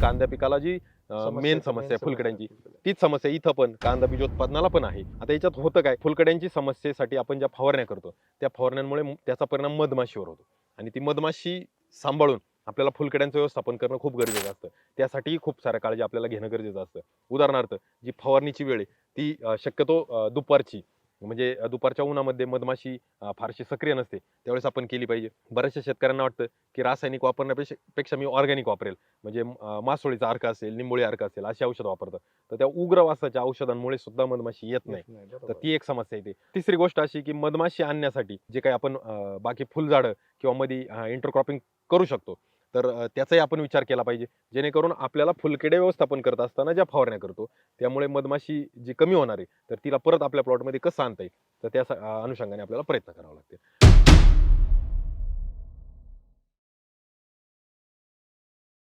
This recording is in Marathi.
कांद्या पिकाला जी मेन समस्या आहे फुलकड्यांची. तीच समस्या इथं पण कांदा बीजोत्पादनाला पण आहे. आता याच्यात होतं काय? फुलकड्यांची समस्येसाठी आपण ज्या फवारण्या करतो त्या फवारण्यांमुळे त्याचा परिणाम मधमाशीवर होतो. आणि ती मधमाशी सांभाळून आपल्याला फुलकड्यांचं व्यवस्थापन करणं खूप गरजेचं असतं. त्यासाठीही खूप साऱ्या काळजी आपल्याला घेणं गरजेचं असतं. उदाहरणार्थ जी फवारणीची वेळ आहे ती शक्यतो दुपारची. म्हणजे दुपारच्या उन्हामध्ये मधमाशी फारशी सक्रिय नसते त्यावेळेस आपण केली पाहिजे. बऱ्याचशा शेतकऱ्यांना वाटतं की रासायनिक वापरण्यापेक्षा पेक्षा मी ऑर्गॅनिक वापरेल. म्हणजे मासोळीचा अर्क असेल निंबोळी अर्क असेल अशी औषधं वापरतात. तर त्या उग्र वासाच्या औषधांमुळे सुद्धा मधमाशी येत नाही. तर ती एक समस्या येते. तिसरी गोष्ट अशी की मधमाशी आणण्यासाठी जे काही आपण बाकी फुलझाडं किंवा मध्ये इंटरक्रॉपिंग करू शकतो तर त्याचाही आपण विचार केला पाहिजे. जेणेकरून आपल्याला फुलकेडे व्यवस्थापन करत असताना ज्या फवारण्या करतो त्यामुळे मधमाशी जी कमी होणार आहे तर तिला परत आपल्या प्लॉटमध्ये कसं आणता येईल? तर त्या अनुषंगाने आपल्याला प्रयत्न करावा लागतील.